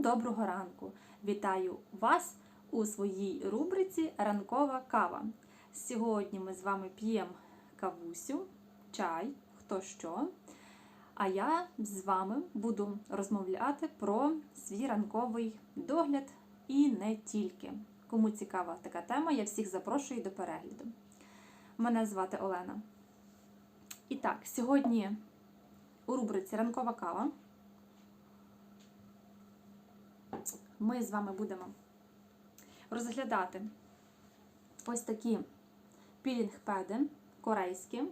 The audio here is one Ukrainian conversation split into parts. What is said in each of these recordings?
Доброго ранку! Вітаю вас у своїй рубриці Ранкова кава. Сьогодні ми з вами п'ємо кавусю, чай, хто що. А я з вами буду розмовляти про свій ранковий догляд і не тільки. Кому цікава така тема, я всіх запрошую до перегляду. Мене звати Олена. І так, сьогодні у рубриці Ранкова кава ми з вами будемо розглядати ось такі пілінг-педи корейські,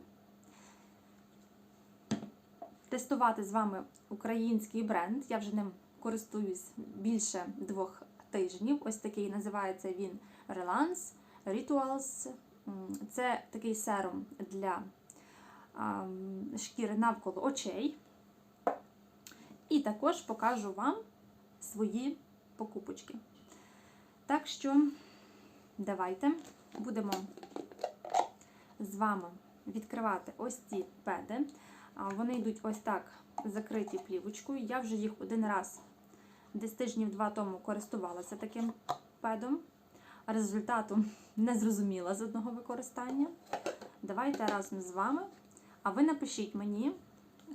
тестувати з вами український бренд. Я вже ним користуюсь більше двох тижнів. Ось такий називається він Relance Rituals. Це такий серум для шкіри навколо очей. І також покажу вам свої покупочки. Так що, давайте будемо з вами відкривати ось ці педи. Вони йдуть ось так закриті плівочкою. Я вже їх один раз, десь тижнів два тому користувалася таким педом. Результату не зрозуміла з одного використання. Давайте разом з вами. А ви напишіть мені,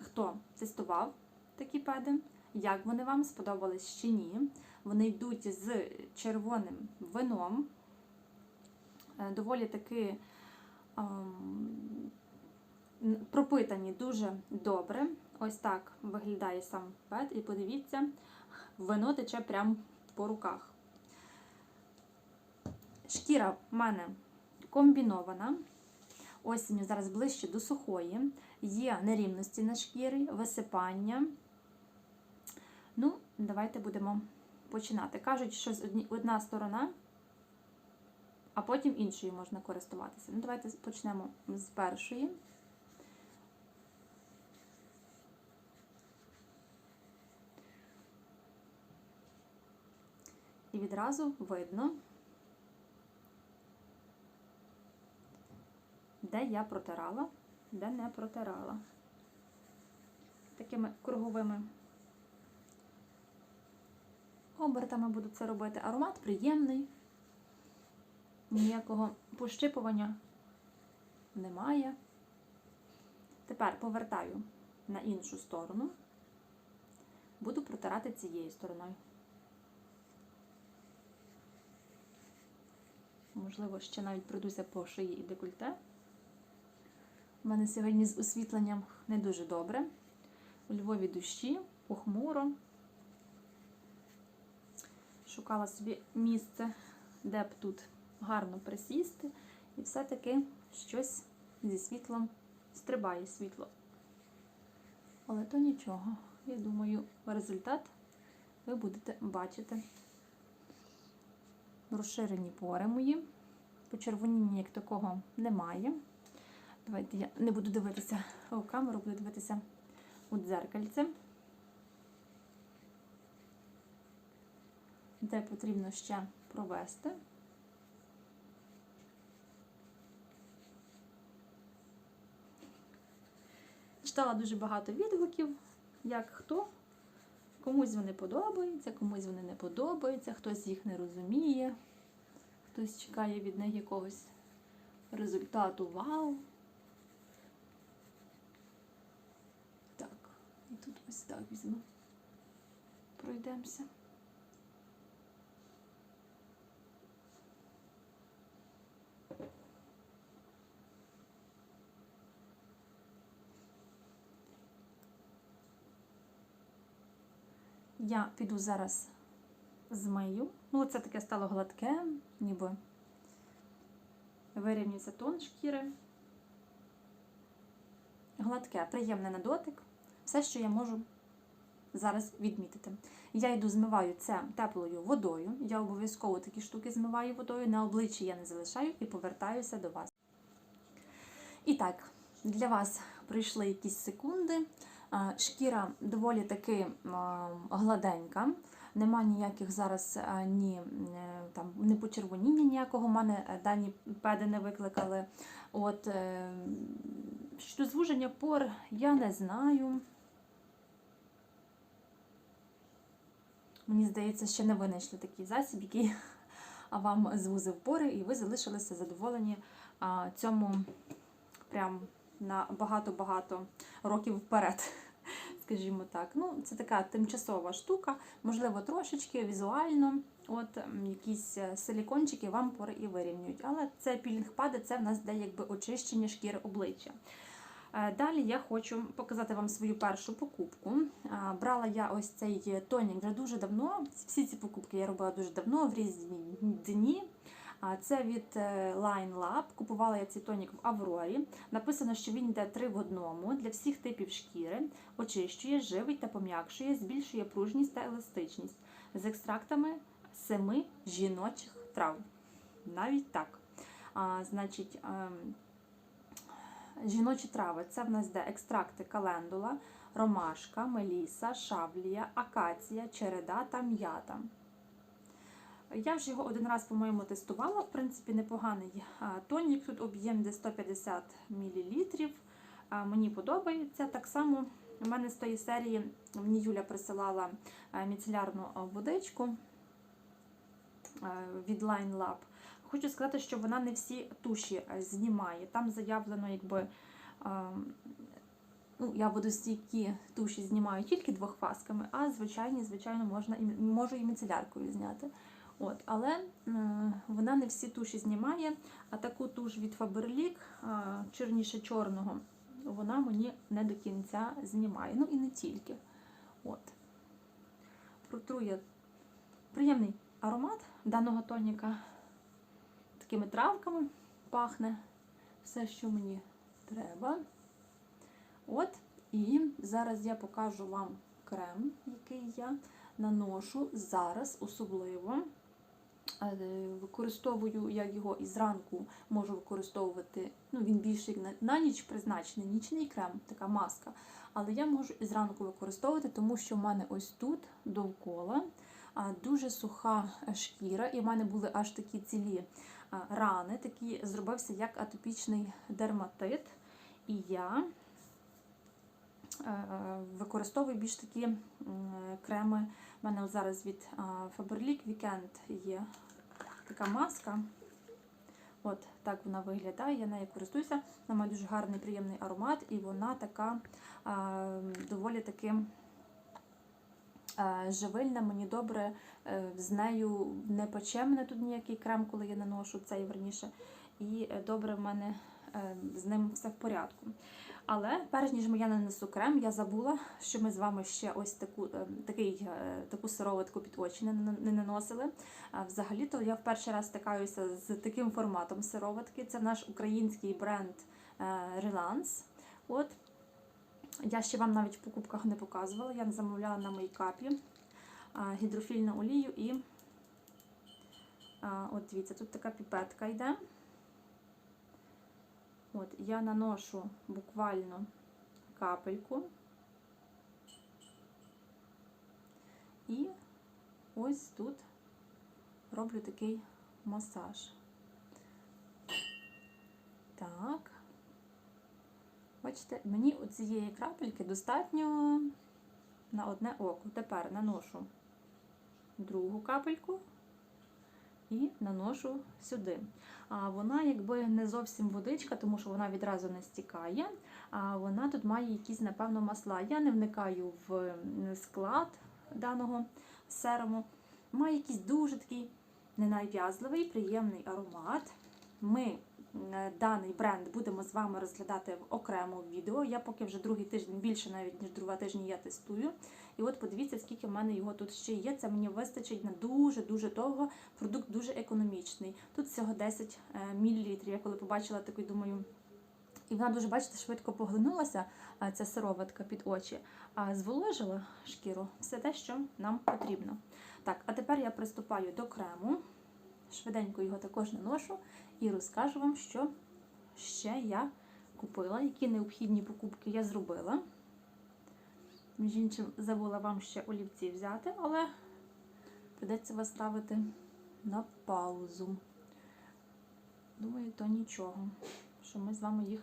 хто тестував такі педи, як вони вам сподобались чи ні. Вони йдуть з червоним вином. Доволі таки ем, пропитані дуже добре. Ось так виглядає сам пед. І подивіться, вино тече прямо по руках. Шкіра в мене комбінована. Осінню зараз ближче до сухої. Є нерівності на шкірі, висипання. Ну, давайте будемо починати. Кажуть, що одна сторона, а потім іншою можна користуватися. Ну, давайте почнемо з першої. І відразу видно, де я протирала, де не протирала. Такими круговими обертами буду це робити. Аромат приємний, ніякого пощипування немає. Тепер повертаю на іншу сторону, буду протирати цією стороною. Можливо, ще навіть пройдуся по шиї і декольте. У мене сьогодні з освітленням не дуже добре. У Львові дощі, похмуро. Шукала собі місце, де б тут гарно присісти, і все-таки щось зі світлом стрибає світло. Але то нічого. Я думаю, результат ви будете бачити. Розширені пори мої. Почервоніння як такого немає. Давайте я не буду дивитися у камеру, буду дивитися у дзеркальце. Де потрібно ще провести. Читала дуже багато відгуків, як хто. Комусь вони подобаються, комусь вони не подобаються, хтось їх не розуміє, хтось чекає від них якогось результату вау. Так, і тут ось так візьму. Пройдемося. Я піду зараз змию. Ну, це таке стало гладке, ніби вирівнюється тон шкіри. Гладке, приємне на дотик. Все, що я можу зараз відмітити. Я йду змиваю це теплою водою. Я обов'язково такі штуки змиваю водою, на обличчі я не залишаю і повертаюся до вас. І так, для вас прийшли якісь секунди. Шкіра доволі таки гладенька, нема ніяких зараз ні е, там не почервоніння ніякого, У мене е, дані педи не викликали. От, е, Щодо звуження пор, я не знаю. Мені здається, ще не винайшли такий засіб, який вам звузив пори, і ви залишилися задоволені цьому прям на багато-багато років вперед. Скажімо так. Ну, це така тимчасова штука, можливо, трошечки візуально. От якісь е, силікончики вам пори і вирівнюють. Але це пілінг-пади, це в нас де якби очищення шкіри обличчя. Е, Далі я хочу показати вам свою першу покупку. Брала я ось цей тонік вже дуже давно. Всі ці покупки я робила дуже давно, в різні дні. Це від е, Line Lab. Купувала я цей тонік в Аврорі. Написано, що він йде 3 в одному для всіх типів шкіри, очищує, живить та пом'якшує, збільшує пружність та еластичність з екстрактами семи жіночих трав. Навіть так. А, Значить, ем, жіночі трави це в нас де екстракти календула, ромашка, меліса, шавлія, акація, череда та м'ята. Я вже його один раз, по-моєму, тестувала. В принципі, непоганий тонік. Тут об'єм де 150 мл. Мені подобається. Так само у мене з тої серії мені Юля присилала міцелярну водичку від Line Lab. Хочу сказати, що вона не всі туші знімає. Там заявлено, якби. Ну, я водостійкі туші знімаю тільки двохфасками, а звичайні, звичайно, можна можу і міцеляркою зняти. От, але е, вона не всі туші знімає, а таку туш від Faberlic, е, чорніше чорного, вона мені не до кінця знімає. Ну і не тільки. От. Протрує приємний аромат даного тоніка. Такими травками пахне все, що мені треба. От, і зараз я покажу вам крем, який я наношу зараз особливо. Е, Використовую я його і зранку можу використовувати. Ну, він більше на, на ніч призначений, нічний крем, така маска. Але я можу і зранку використовувати, тому що в мене ось тут довкола дуже суха шкіра, і в мене були аж такі цілі рани, такі зробився як атопічний дерматит. І я е, використовую більш такі креми. У мене зараз від Faberlic Weekend є така маска. От так вона виглядає, я нею користуюся. Вона має дуже гарний приємний аромат, і вона така а, доволі таки живильна, мені добре е, з нею не пече мене тут ніякий крем, коли я наношу цей верніше. І е, добре в мене е, з ним все в порядку. Але перш ніж я нанесу крем, я забула, що ми з вами ще ось таку е, такий, е, таку сироватку під очі не, наносили. Взагалі-то я перший раз стикаюся з таким форматом сироватки. Це наш український бренд е, Relance. От. Я ще вам навіть в покупках не показувала. Я замовляла на мейкапі гідрофільну олію і от дивіться, тут така піпетка йде. От, я наношу буквально капельку. І ось тут роблю такий масаж. Так. Бачите, мені цієї крапельки достатньо на одне око. Тепер наношу другу капельку і наношу сюди. А вона якби не зовсім водичка, тому що вона відразу не стікає. А вона тут має якісь, напевно, масла. Я не вникаю в склад даного серому. Має якийсь дуже такий ненав'язливий, приємний аромат. Ми даний бренд будемо з вами розглядати в окремому відео. Я поки вже другий тиждень, більше навіть ніж два тижні я тестую. І от подивіться, скільки в мене його тут ще є. Це мені вистачить на дуже-дуже довго. Продукт дуже економічний. Тут всього 10 мл. Я коли побачила такий, думаю. І вона дуже, бачите, швидко поглинулася, ця сироватка під очі, а зволожила шкіру все те, що нам потрібно. Так, а тепер я приступаю до крему. Швиденько його також наношу і розкажу вам, що ще я купила, які необхідні покупки я зробила. Між іншим, забула вам ще олівці взяти, але придеться вас ставити на паузу. Думаю, то нічого, що ми з вами їх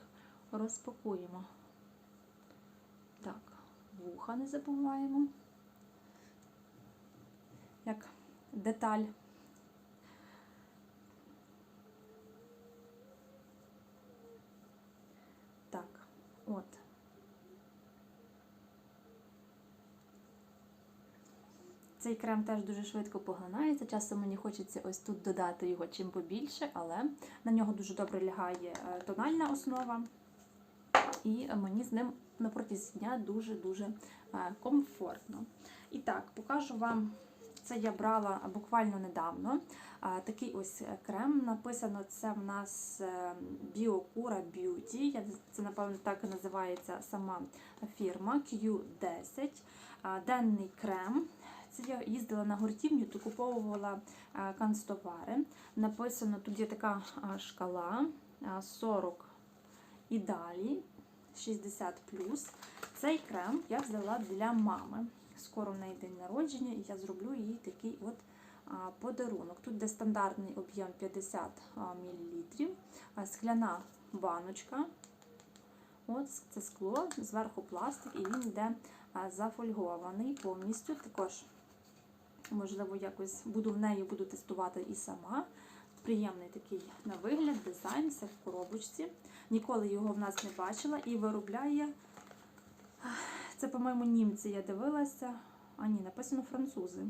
розпакуємо. Так, вуха не забуваємо. як деталь. Так, от. Цей крем теж дуже швидко поглинається. Часом мені хочеться ось тут додати його чим побільше, але на нього дуже добре лягає е, тональна основа, і мені з ним на протязі дня дуже-дуже е, комфортно. І так, покажу вам. Це я брала буквально недавно. Такий ось крем. Написано, це в нас е, Biocura Beauty. Це, напевно, так і називається сама фірма Q10. Денний крем. Це я їздила на гуртівню, то куповувала е, канцтовари. Написано, тут є така шкала 40 і далі 60 Цей крем я взяла для мами. Скоро в неї день народження, і я зроблю їй такий от подарунок. Тут де стандартний об'єм 50 мл, скляна баночка. От це скло, зверху пластик, і він йде зафольгований повністю. Також, можливо, якось буду в неї буду тестувати і сама. Приємний такий на вигляд, дизайн, все в коробочці. Ніколи його в нас не бачила і виробляє. Це, по-моєму, німці я дивилася. А ні, написано французи.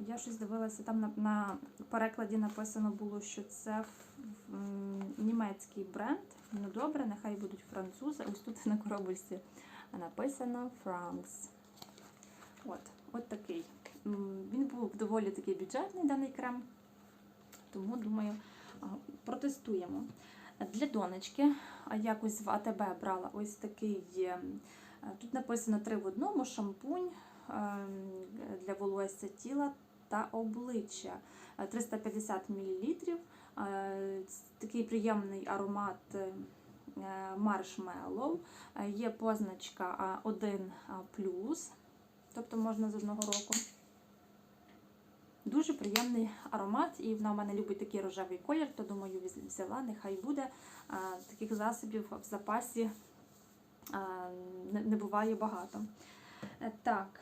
Я щось дивилася, там на, на перекладі написано було, що це ф- м, німецький бренд. Ну добре, нехай будуть французи. Ось тут на коробочці написано France. От, от такий. Він був доволі такий бюджетний даний крем, тому думаю, протестуємо. Для донечки, якось в АТБ брала ось такий. е, Тут написано три в одному шампунь е, для волосся тіла та обличчя. Е, 350 мл. Такий приємний аромат е, маршмеллоу. Е, Є позначка 1 тобто можна з одного року. Дуже приємний аромат, і вона в мене любить такий рожевий колір, то думаю, взяла, нехай буде. А, Таких засобів в запасі а, не, не буває багато. Е, Так,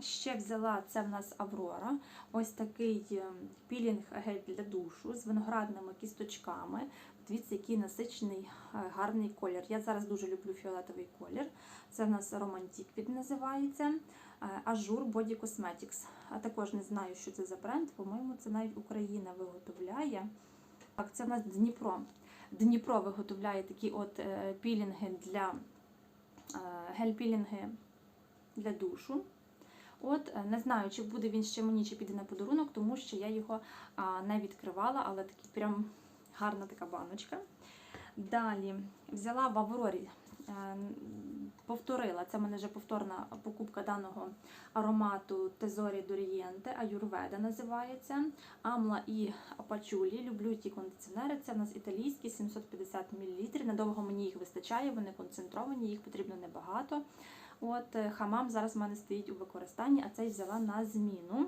ще взяла це в нас Аврора. Ось такий е, пілінг гель для душу з виноградними кісточками. Дивіться, який насичений е, гарний колір. Я зараз дуже люблю фіолетовий колір. Це в нас Romantic він називається. Е, Ажур Body Cosmetics. А також не знаю, що це за бренд. По-моєму, це навіть Україна виготовляє. Так, це в нас Дніпро. Дніпро виготовляє такі от е, пілінги для гель-пілінги для душу. От не знаю, чи буде він ще мені, чи піде на подарунок, тому що я його не відкривала, але такий прям гарна така баночка. Далі взяла в Аврорі, е, повторила, це в мене вже повторна покупка даного аромату Тезорі Дорієнте, Аюрведа називається. Амла і Пачулі. Люблю ті кондиціонери. Це в нас італійські 750 мл. Надовго мені їх вистачає, вони концентровані, їх потрібно небагато. От е, хамам зараз в мене стоїть у використанні, а цей взяла на зміну.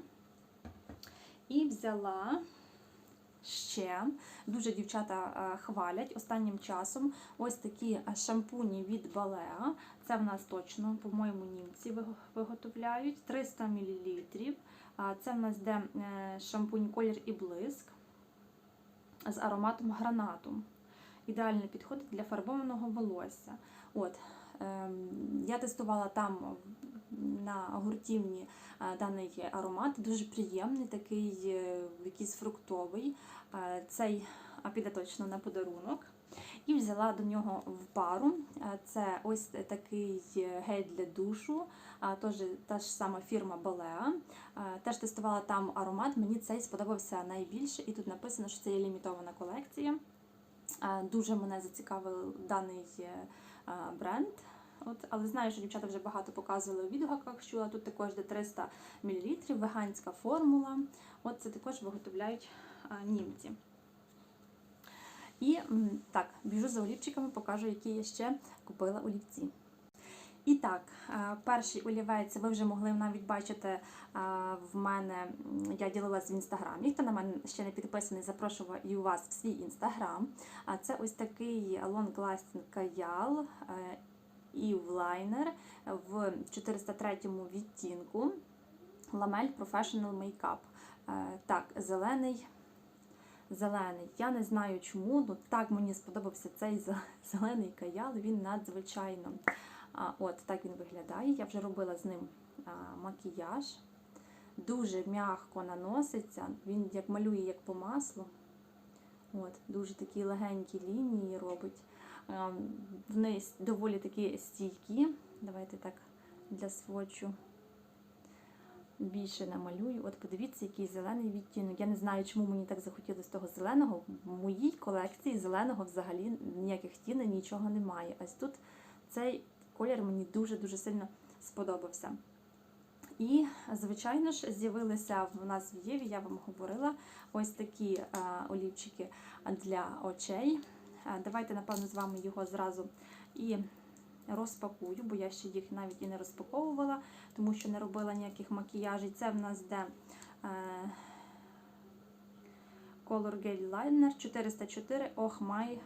І взяла ще дуже дівчата е, хвалять останнім часом ось такі е, шампуні від Балеа. Це в нас точно, по-моєму, німці виготовляють 300 мл. Це в нас де е, шампунь колір і блиск з ароматом гранату. Ідеально підходить для фарбованого волосся. От, я тестувала там на гуртівні е, даний аромат, дуже приємний, такий е, якийсь фруктовий. Е, Цей піде на подарунок. І взяла до нього в пару. Це ось такий гель для душу, теж та ж сама фірма. Е, Теж тестувала там аромат. Мені цей сподобався найбільше, і тут написано, що це є лімітована колекція. Дуже мене зацікавив даний е, бренд. От, але знаю, що дівчата вже багато показували у відгуках, що тут також де 300 мл, веганська формула. От це також виготовляють німці. І так, біжу за олівчиками, покажу, які я ще купила олівці. І так, е, перший олівець ви вже могли навіть бачити е, в мене, я ділилась в інстаграмі. Хто на мене ще не підписаний, запрошую вас в свій інстаграм. Це ось такий Long Lasting Kajal е, Eve Liner в 403 відтінку. Ламель Professional Makeup. Е, Так, зелений. Зелений. Я не знаю чому, ну так мені сподобався цей зелений каял, він надзвичайно. От так він виглядає. Я вже робила з ним макіяж. Дуже м'яко наноситься. Він як малює як по маслу. От, дуже такі легенькі лінії робить. Вони доволі такі стійкі. Давайте так для свочу більше намалюю. От подивіться, який зелений відтінок. Я не знаю, чому мені так захотілося того зеленого. В моїй колекції зеленого взагалі ніяких тіней, нічого немає. Ось тут цей колір мені дуже-дуже сильно сподобався. І, звичайно ж, з'явилися в нас в Єві, я вам говорила, ось такі е, олівчики для очей. Е, Давайте, напевно, з вами його зразу і розпакую, бо я ще їх навіть і не розпаковувала, тому що не робила ніяких макіяжів. Це в нас де е, Color Gel Liner 404 Oh My,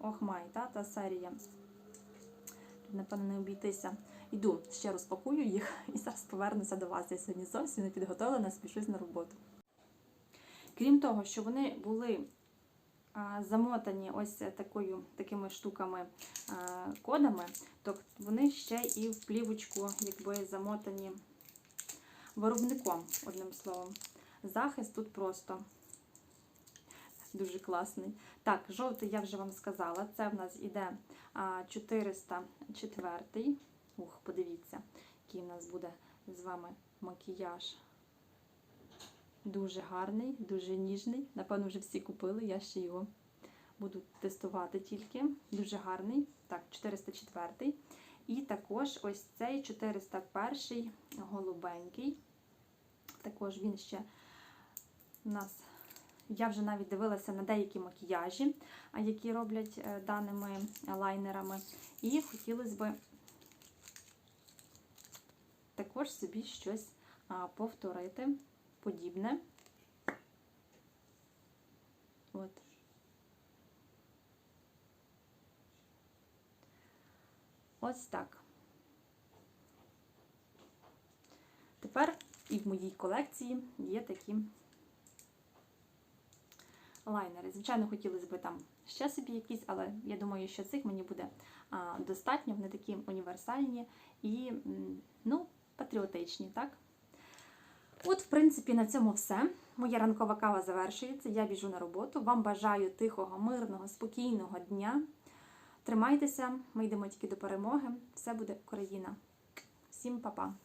oh My та, та серія. Напевно, не обійтися. Йду, ще розпакую їх і зараз повернуся до вас. Я сьогодні зовсім не підготовлена, спішусь на роботу. Крім того, що вони були замотані ось такою, такими штуками кодами, то вони ще і в плівочку якби замотані виробником, одним словом. Захист тут просто дуже класний. Так, жовтий я вже вам сказала. Це в нас іде а, 404. Ух, подивіться, який у нас буде з вами макіяж. Дуже гарний, дуже ніжний. Напевно, вже всі купили, я ще його буду тестувати тільки. Дуже гарний. Так, 404. І також ось цей 401 голубенький. Також він ще у нас. Я вже навіть дивилася на деякі макіяжі, які роблять е, даними лайнерами. І хотілося б також собі щось повторити подібне. От. Ось так. Тепер і в моїй колекції є такі лайнери. Звичайно, хотілося б там ще собі якісь, але я думаю, що цих мені буде достатньо. Вони такі універсальні і ну, патріотичні, так? От, в принципі, на цьому все. Моя ранкова кава завершується. Я біжу на роботу. Вам бажаю тихого, мирного, спокійного дня. Тримайтеся, ми йдемо тільки до перемоги. Все буде Україна. Всім па-па!